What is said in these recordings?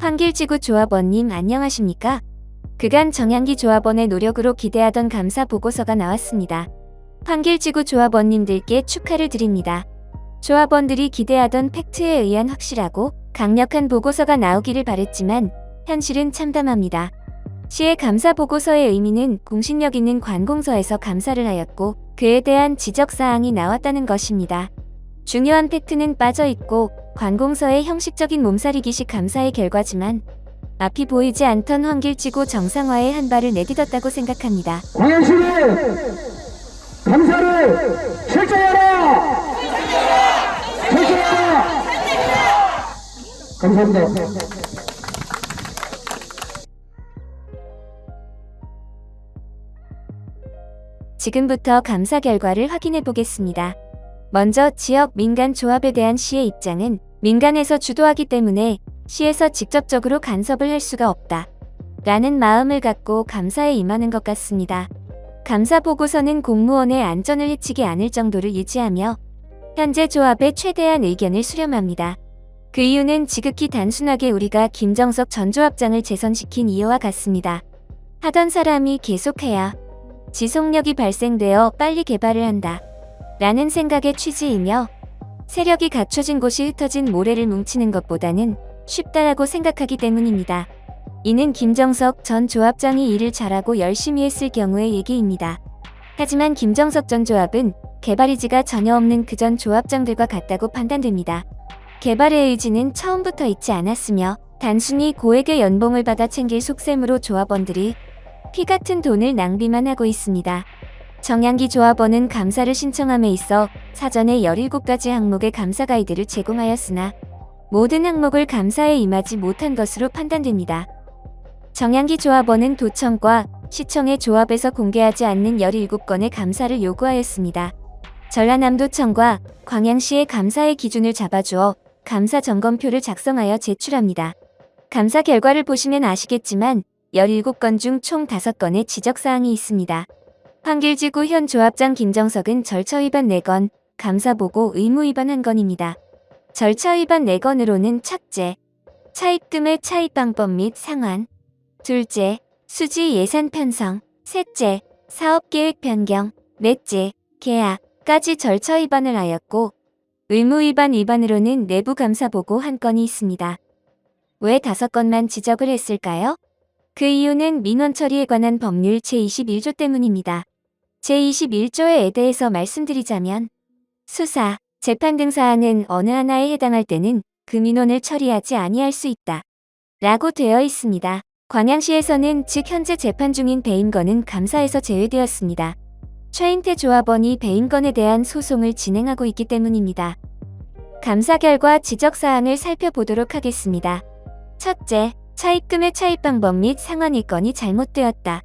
황길지구 조합원님 안녕하십니까? 그간 정향기 조합원의 노력으로 기대하던 감사 보고서가 나왔습니다. 황길지구 조합원님들께 축하를 드립니다. 조합원들이 기대하던 팩트에 의한 확실하고 강력한 보고서가 나오기를 바랬지만 현실은 참담합니다. 시의 감사 보고서의 의미는 공신력 있는 관공서에서 감사를 하였고 그에 대한 지적 사항이 나왔다는 것입니다. 중요한 팩트는 빠져 있고 관공서의 형식적인 몸살이 기식 감사의 결과지만 앞이 보이지 않던 황길지구 정상화의 한 발을 내딛었다고 생각합니다. 광양시를 감사를 실천하라! 실천하라! 감사합니다. 지금부터 감사 결과를 확인해 보겠습니다. 먼저 지역 민간 조합에 대한 시의 입장은 민간에서 주도하기 때문에 시에서 직접적으로 간섭을 할 수가 없다. 라는 마음을 갖고 감사에 임하는 것 같습니다. 감사 보고서는 공무원의 안전을 해치지 않을 정도를 유지하며 현재 조합의 최대한 의견을 수렴합니다. 그 이유는 지극히 단순하게 우리가 김정석 전 조합장을 재선시킨 이유와 같습니다. 하던 사람이 계속해야 지속력이 발생되어 빨리 개발을 한다. 라는 생각의 취지이며 세력이 갖춰진 곳이 흩어진 모래를 뭉치는 것보다는 쉽다라고 생각하기 때문입니다. 이는 김정석 전 조합장이 일을 잘하고 열심히 했을 경우의 얘기입니다. 하지만 김정석 전 조합은 개발 의지가 전혀 없는 그 전 조합장들과 같다고 판단됩니다. 개발의 의지는 처음부터 있지 않았으며 단순히 고액의 연봉을 받아 챙길 속셈으로 조합원들이 피 같은 돈을 낭비만 하고 있습니다. 정양기 조합원은 감사를 신청함에 있어 사전에 17가지 항목의 감사 가이드를 제공하였으나 모든 항목을 감사에 임하지 못한 것으로 판단됩니다. 정양기 조합원은 도청과 시청의 조합에서 공개하지 않는 17건의 감사를 요구하였습니다. 전라남도청과 광양시의 감사의 기준을 잡아주어 감사 점검표를 작성하여 제출합니다. 감사 결과를 보시면 아시겠지만 17건 중 총 5건의 지적사항이 있습니다. 황길지구 현 조합장 김정석은 절차 위반 4건, 감사 보고 의무 위반 1건입니다. 절차 위반 4건으로는 첫째, 차입금의 차입 방법 및 상환, 둘째, 수지 예산 편성, 셋째, 사업 계획 변경, 넷째, 계약까지 절차 위반을 하였고 의무 위반 위반으로는 내부 감사 보고 한 건이 있습니다. 왜 다섯 건만 지적을 했을까요? 그 이유는 민원 처리에 관한 법률 제21조 때문입니다. 제21조에 대해서 말씀드리자면 수사, 재판 등 사안은 어느 하나에 해당할 때는 그 민원을 처리하지 아니할 수 있다. 라고 되어 있습니다. 광양시에서는 즉 현재 재판 중인 배임건은 감사에서 제외되었습니다. 최인태 조합원이 배임건에 대한 소송을 진행하고 있기 때문입니다. 감사 결과 지적 사항을 살펴보도록 하겠습니다. 첫째, 차입금의 차입 방법 및 상환 일건이 잘못되었다.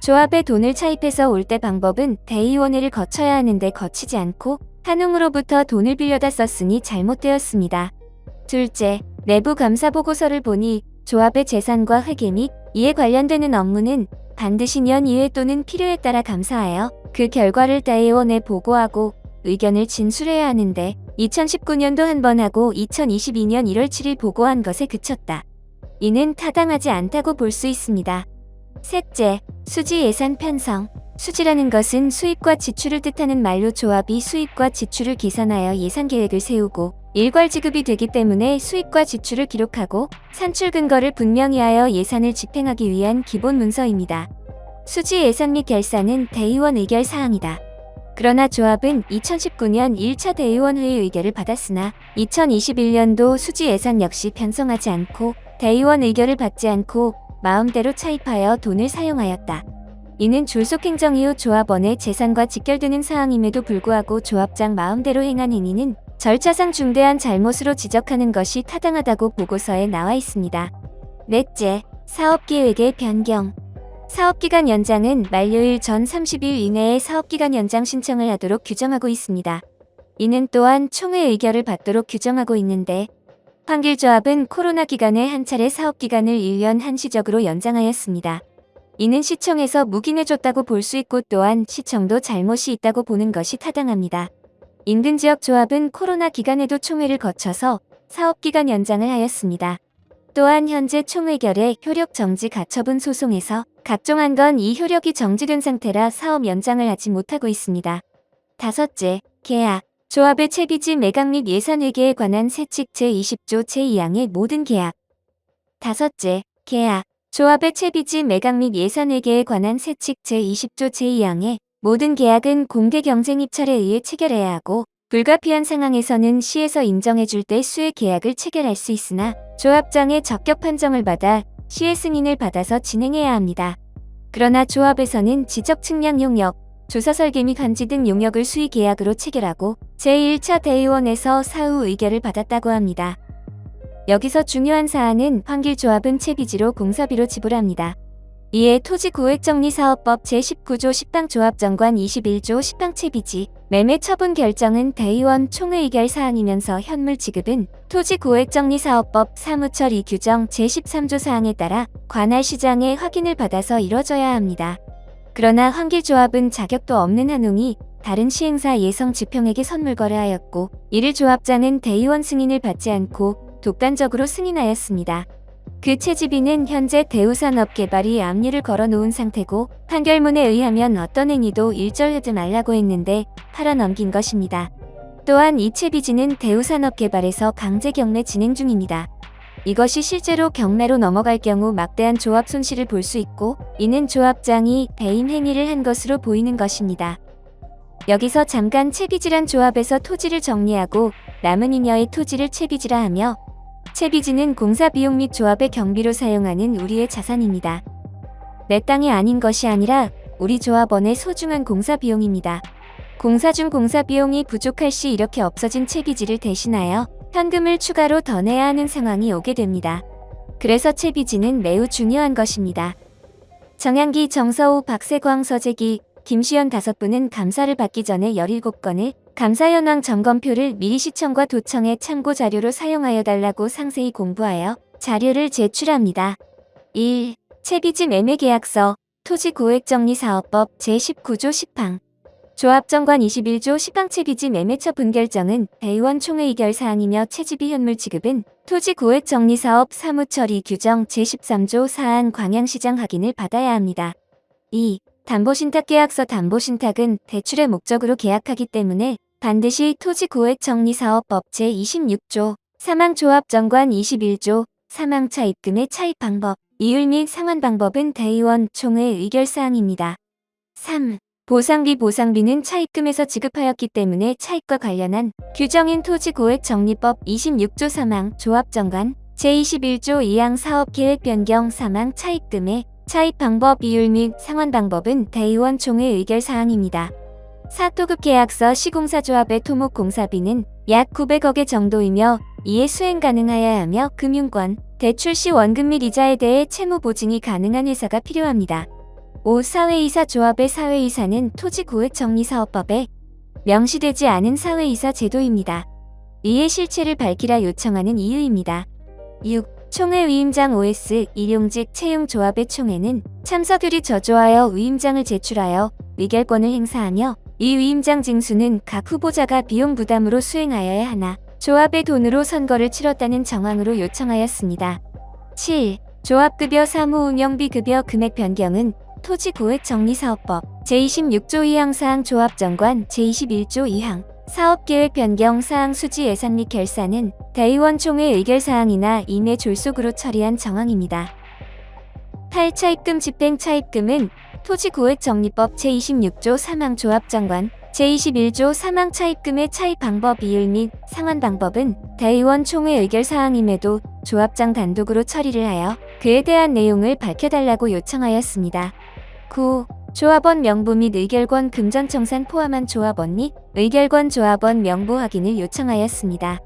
조합에 돈을 차입해서 올 때 방법은 대의원회를 거쳐야 하는데 거치지 않고 한웅으로부터 돈을 빌려다 썼으니 잘못되었습니다. 둘째, 내부 감사 보고서를 보니 조합의 재산과 회계 및 이에 관련되는 업무는 반드시 년 2회 또는 필요에 따라 감사하여 그 결과를 대의원에 보고하고 의견을 진술해야 하는데 2019년도 한 번 하고 2022년 1월 7일 보고한 것에 그쳤다. 이는 타당하지 않다고 볼 수 있습니다. 셋째, 수지 예산 편성. 수지라는 것은 수입과 지출을 뜻하는 말로 조합이 수입과 지출을 계산하여 예산 계획을 세우고 일괄 지급이 되기 때문에 수입과 지출을 기록하고 산출 근거를 분명히 하여 예산을 집행하기 위한 기본 문서입니다. 수지 예산 및 결산은 대의원 의결 사항이다. 그러나 조합은 2019년 1차 대의원회의 의결을 받았으나 2021년도 수지 예산 역시 편성하지 않고 대의원 의결을 받지 않고 마음대로 차입하여 돈을 사용하였다. 이는 졸속행정 이후 조합원의 재산과 직결되는 사항임에도 불구하고 조합장 마음대로 행한 행위는 절차상 중대한 잘못으로 지적하는 것이 타당하다고 보고서에 나와 있습니다. 넷째, 사업계획의 변경. 사업기간 연장은 만료일 전 30일 이내에 사업기간 연장 신청을 하도록 규정하고 있습니다. 이는 또한 총회 의결을 받도록 규정하고 있는데 황길조합은 코로나 기간에 한 차례 사업기간을 1년 한시적으로 연장하였습니다. 이는 시청에서 묵인해줬다고 볼 수 있고 또한 시청도 잘못이 있다고 보는 것이 타당합니다. 인근 지역 조합은 코로나 기간에도 총회를 거쳐서 사업기간 연장을 하였습니다. 또한 현재 총의결의 효력 정지 가처분 소송에서 각종 한 건 이 효력이 정지된 상태라 사업 연장을 하지 못하고 있습니다. 다섯째, 계약. 조합의 채비지 매각 및 예산 회계에 관한 세칙 제20조 제2항의 모든 계약. 다섯째, 계약. 조합의 채비지 매각 및 예산 회계에 관한 세칙 제20조 제2항의 모든 계약은 공개 경쟁 입찰에 의해 체결해야 하고 불가피한 상황에서는 시에서 인정해줄 때 수의 계약을 체결할 수 있으나 조합장의 적격 판정을 받아 시의 승인을 받아서 진행해야 합니다. 그러나 조합에서는 지적 측량 용역, 조사 설계 및 환지 등 용역을 수의 계약으로 체결하고 제1차 대의원에서 사후 의결을 받았다고 합니다. 여기서 중요한 사안은 환길조합은 채비지로 공사비로 지불합니다. 이에 토지구획정리사업법 제19조 10당 조합정관 21조 10당 채비지 매매 처분 결정은 대의원 총회의결 사항이면서 현물 지급은 토지구획정리사업법 사무처리 규정 제13조 사항에 따라 관할 시장의 확인을 받아서 이뤄져야 합니다. 그러나 환길조합은 자격도 없는 한웅이 다른 시행사 예성 지평에게 선물 거래 하였고 이를 조합자는 대의원 승인을 받지 않고 독단적으로 승인하였습니다. 그 채집인은 현재 대우산업개발이 압류를 걸어놓은 상태고 판결문에 의하면 어떤 행위도 일절하지 말라고 했는데 팔아넘긴 것입니다. 또한 이 채비지는 대우산업개발에서 강제 경매 진행 중입니다. 이것이 실제로 경매로 넘어갈 경우 막대한 조합 손실을 볼 수 있고 이는 조합장이 배임 행위를 한 것으로 보이는 것입니다. 여기서 잠깐 채비지란 조합에서 토지를 정리하고 남은 잉여의 토지를 채비지라 하며 채비지는 공사 비용 및 조합의 경비로 사용하는 우리의 자산입니다. 내 땅이 아닌 것이 아니라 우리 조합원의 소중한 공사 비용입니다. 공사 중 공사 비용이 부족할 시 이렇게 없어진 채비지를 대신하여 현금을 추가로 더 내야 하는 상황이 오게 됩니다. 그래서 채비지는 매우 중요한 것입니다. 정양기, 정서우, 박세광, 서재기, 김시연 다섯 분은 감사를 받기 전에 17건을 감사 현황 점검표를 미리 시청과 도청의 참고 자료로 사용하여 달라고 상세히 공부하여 자료를 제출합니다. 1. 채비지 매매 계약서 토지고액정리사업법 제19조 10항 조합정관 21조 10항 채비지 매매처 분결정은 대의원 총회 의결 사항이며 채집이 현물 지급은 토지고액정리사업 사무처리 규정 제13조 사안 광양시장 확인을 받아야 합니다. 2. 담보신탁계약서 담보신탁은 대출의 목적으로 계약하기 때문에 반드시 토지고액정리사업법 제26조 사망조합정관 21조 사망차 입금의 차입 방법, 이율 및 상환 방법은 대의원 총회 의결사항입니다. 3. 보상비 보상비는 차입금에서 지급하였기 때문에 차입과 관련한 규정인 토지고액정리법 26조 사망 조합정관 제21조 2항 사업계획 변경 사망 차입금의 차입 방법 이율 및 상환 방법은 대의원 총회 의결 사항입니다. 사토급 계약서 시공사 조합의 토목 공사비는 약 900억의 정도이며 이에 수행 가능하여야 하며 금융권, 대출 시 원금 및 이자에 대해 채무 보증이 가능한 회사가 필요합니다. 5. 사회이사 조합의 사회이사는 토지고액정리사업법에 명시되지 않은 사회이사 제도입니다. 이의 실체를 밝히라 요청하는 이유입니다. 6. 총회 위임장 OS 일용직 채용 조합의 총회는 참석율이 저조하여 위임장을 제출하여 의결권을 행사하며 이 위임장 징수는 각 후보자가 비용 부담으로 수행하여야 하나 조합의 돈으로 선거를 치렀다는 정황으로 요청하였습니다. 7. 조합급여 사무운영비 급여 금액 변경은 토지고액정리사업법 제26조 2항 사항 조합정관 제21조 2항 사업계획 변경 사항 수지 예산 및 결산은 대의원 총회 의결 사항이나 이내 졸속으로 처리한 정황입니다. 8. 차입금 집행 차입금은 토지고액정리법 제26조 사망 조합정관 제21조 사망 차입금의 차입 방법 이율 및 상환 방법은 대의원 총회 의결 사항임에도 조합장 단독으로 처리를 하여 그에 대한 내용을 밝혀달라고 요청하였습니다. 9. 조합원 명부 및 의결권 금전청산 포함한 조합원 및 의결권 조합원 명부 확인을 요청하였습니다.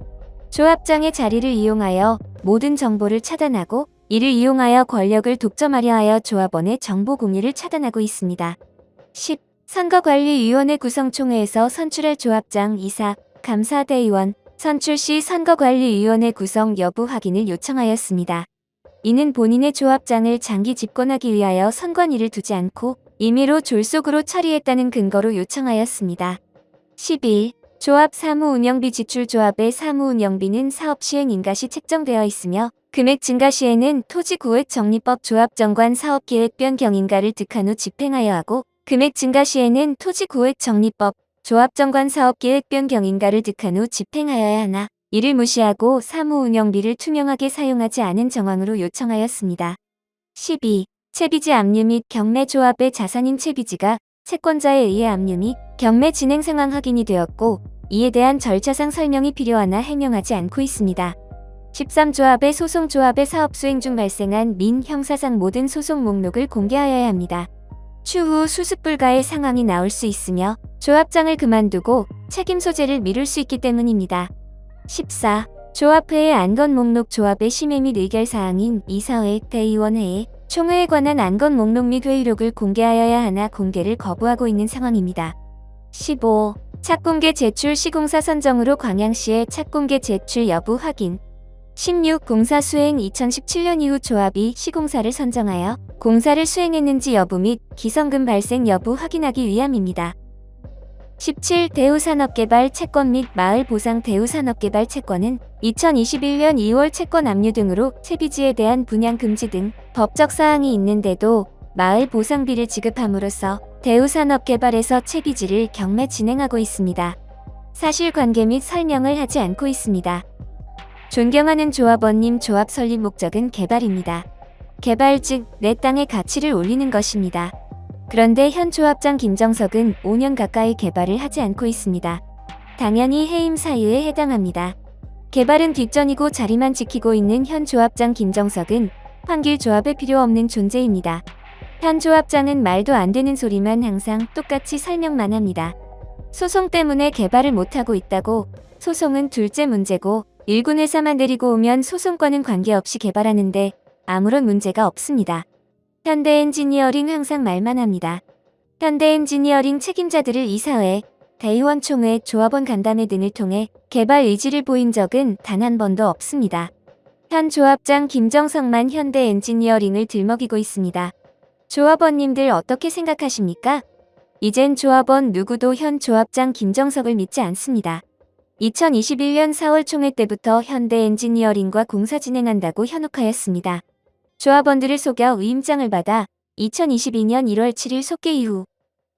조합장의 자리를 이용하여 모든 정보를 차단하고 이를 이용하여 권력을 독점하려 하여 조합원의 정보 공유를 차단하고 있습니다. 10. 선거관리위원회 구성총회에서 선출할 조합장 이사, 감사대의원, 선출 시 선거관리위원회 구성 여부 확인을 요청하였습니다. 이는 본인의 조합장을 장기 집권하기 위하여 선관위를 두지 않고 임의로 졸속으로 처리했다는 근거로 요청하였습니다. 11. 조합 사무운영비 지출 조합의 사무운영비는 사업 시행 인가시 책정되어 있으며 금액 증가 시에는 토지구획정리법 조합정관 사업계획 변경 인가를 득한 후 집행하여 하고 금액 증가 시에는 토지구획정리법 조합정관 사업계획 변경 인가를 득한 후 집행하여야 하나 이를 무시하고 사무 운영비를 투명하게 사용하지 않은 정황으로 요청하였습니다. 12. 채비지 압류 및 경매 조합의 자산인 채비지가 채권자에 의해 압류 및 경매 진행 상황 확인이 되었고 이에 대한 절차상 설명이 필요하나 해명하지 않고 있습니다. 13조합의 소송조합의 사업 수행 중 발생한 민 형사상 모든 소송 목록을 공개하여야 합니다. 추후 수습 불가의 상황이 나올 수 있으며 조합장을 그만두고 책임 소재를 미룰 수 있기 때문입니다. 14. 조합회의 안건 목록 조합의 심의 및 의결 사항인 이사회, 대의원회의 총회에 관한 안건 목록 및 회의록을 공개하여야 하나 공개를 거부하고 있는 상황입니다. 15. 착공계 제출 시공사 선정으로 광양시의 착공계 제출 여부 확인 16. 공사 수행 2017년 이후 조합이 시공사를 선정하여 공사를 수행했는지 여부 및 기성금 발생 여부 확인하기 위함입니다. 17. 대우산업개발 채권 및 마을 보상 대우산업개발 채권은 2021년 2월 채권 압류 등으로 채비지에 대한 분양 금지 등 법적 사항이 있는데도 마을 보상비를 지급함으로써 대우산업개발에서 채비지를 경매 진행하고 있습니다. 사실관계 및 설명을 하지 않고 있습니다. 존경하는 조합원님 조합 설립 목적은 개발입니다. 개발 즉 내 땅의 가치를 올리는 것입니다. 그런데 현 조합장 김정석은 5년 가까이 개발을 하지 않고 있습니다. 당연히 해임 사유에 해당합니다. 개발은 뒷전이고 자리만 지키고 있는 현 조합장 김정석은 환길 조합에 필요 없는 존재입니다. 현 조합장은 말도 안 되는 소리만 항상 똑같이 설명만 합니다. 소송 때문에 개발을 못하고 있다고 소송은 둘째 문제고 일군 회사만 데리고 오면 소송과는 관계없이 개발하는데 아무런 문제가 없습니다. 현대 엔지니어링 항상 말만 합니다. 현대 엔지니어링 책임자들을 이사회, 대의원 총회, 조합원 간담회 등을 통해 개발 의지를 보인 적은 단 한 번도 없습니다. 현 조합장 김정석만 현대 엔지니어링을 들먹이고 있습니다. 조합원님들 어떻게 생각하십니까? 이젠 조합원 누구도 현 조합장 김정석을 믿지 않습니다. 2021년 4월 총회 때부터 현대 엔지니어링과 공사 진행한다고 현혹하였습니다. 조합원들을 속여 위임장을 받아 2022년 1월 7일 속개 이후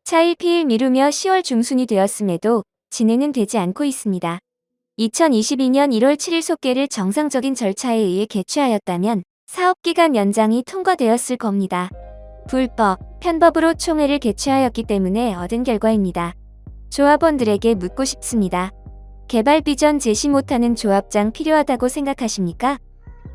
차일 피일 미루며 10월 중순이 되었음에도 진행은 되지 않고 있습니다. 2022년 1월 7일 속개를 정상적인 절차에 의해 개최하였다면 사업기간 연장이 통과되었을 겁니다. 불법, 편법으로 총회를 개최하였기 때문에 얻은 결과입니다. 조합원들에게 묻고 싶습니다. 개발 비전 제시 못하는 조합장 필요하다고 생각하십니까?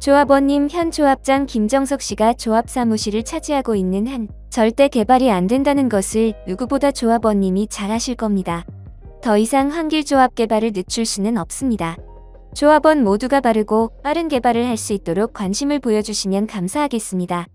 조합원님 현 조합장 김정석 씨가 조합 사무실을 차지하고 있는 한 절대 개발이 안 된다는 것을 누구보다 조합원님이 잘 아실 겁니다. 더 이상 한길 조합 개발을 늦출 수는 없습니다. 조합원 모두가 바르고 빠른 개발을 할 수 있도록 관심을 보여주시면 감사하겠습니다.